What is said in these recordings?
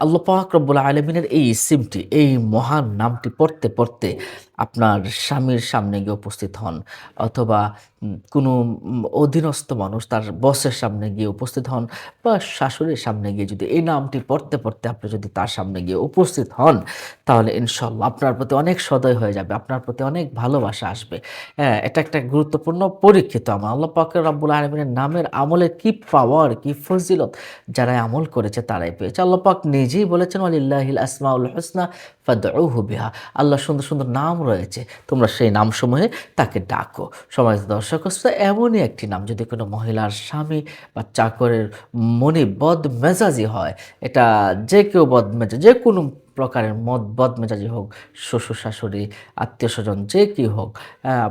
আল্লাহ রব্বুল আলমিনের এই সিমটি এই মহান নামটি পড়তে পড়তে আপনার স্বামীর সামনে গিয়ে উপস্থিত হন অথবা কোনো অধীনস্থ মানুষ তার বসের সামনে গিয়ে উপস্থিত হন বা শাশুড়ির সামনে গিয়ে যদি এই নামটি পড়তে পড়তে আপনি যদি তার সামনে গিয়ে উপস্থিত হন, তাহলে ইনশাল্লাহ আপনার প্রতি অনেক সদয় হয়ে যাবে, আপনার প্রতি অনেক ভালোবাসা আসবে। হ্যাঁ এটা একটা গুরুত্বপূর্ণ পরীক্ষিত আমার আল্লাহ পাকের রব্বুল আলমিনের নামের আমলের কি পাওয়ার কি ফজিলত যারা আমল করেছে তারাই পেয়েছে। আল্লাহ পাক নিজেই বলেছেন আলিল্লাহিল আসমাউল হোসনা ফাদউহু বিহা। আল্লাহ সুন্দর সুন্দর নাম রয়েছে। তোমরা সেই নামসমূহে তাকে ডাকো। সমাজ দর্শক এমনই একটি নাম, যদি কোনো মহিলার স্বামী বা চাকরের মনে বদ মেজাজি হয়, এটা যে কেউ বদ মেজাজ যে কোনো প্রকারের মদ বদ মেজাজি হোক শ্বশুর শাশুড়ি আত্মীয় স্বজন যে কি হোক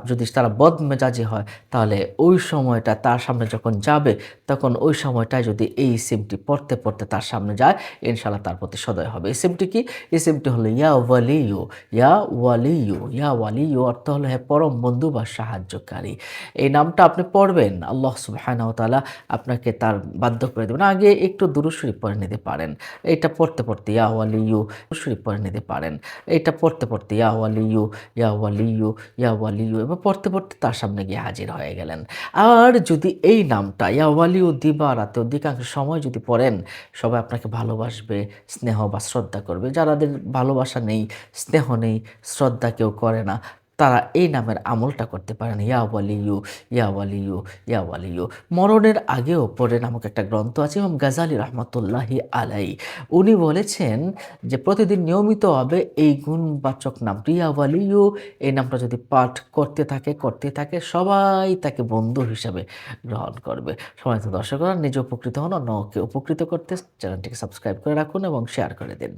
যদি তারা বদ মেজাজি হয়, তাহলে ওই সময়টা তার সামনে যখন যাবে, তখন ওই সময়টায় যদি এই সিমটি পড়তে পড়তে তার সামনে যায় ইনশাল্লাহ তার প্রতি সদয় হবে। এই সিমটি কি? এই সিমটি হলো ইয়া ওয়ালিউ ইয়া ওয়ালিউ ইয়া ওয়ালিউ অর্থ হলো হ্যাঁ পরম বন্ধু বা সাহায্যকারী। এই নামটা আপনি পড়বেন, আল্লাহ সুবহানাহু ওয়া তাআলা আপনাকে তার বাধ্য করে দেবেন। আগে একটু দুরুশরী পড়ে নিতে পারেন। এইটা পড়তে পড়তে ইয়া ওয়ালিউ দুরুশরী পড়ে নিতে পারেন। এটা পড়তে পড়তে ইয়া ওয়ালিউ ইয়া ওয়ালিউ ইয়া ওয়ালিউ এবার পড়তে পড়তে তার সামনে গিয়ে হাজির হয়ে গেলেন। আর যদি এই নামটা, ইয়া ওয়ালিউ দিবা রাতে অধিকাংশ সময় যদি পড়েন, সবাই আপনাকে ভালোবাসবে, স্নেহ বা শ্রদ্ধা করবে। যারাদের ভালোবাসা নেই, স্নেহ নেই, শ্রদ্ধা কেউ করে না। তারা এই নামের আমলটা করতে পারেন ইয়া ওয়ালিউ ইয়া ওয়ালিউ ইয়া ওয়ালিউ মরণের আগেও পড়ে নামক একটা গ্রন্থ আছে এবং গাজালি রহমতুল্লাহি আলাই উনি বলেছেন যে প্রতিদিন নিয়মিতভাবে এই গুণবাচক নামটি ইয়া ওয়ালিউ এই নামটা যদি পাঠ করতে থাকে করতে থাকে, সবাই তাকে বন্ধু হিসাবে গ্রহণ করবে। সময় তো দর্শকরা নিজে উপকৃত হন, অন্যকে উপকৃত করতে। চ্যানেলটিকে সাবস্ক্রাইব করে রাখুন এবং শেয়ার করে দিন।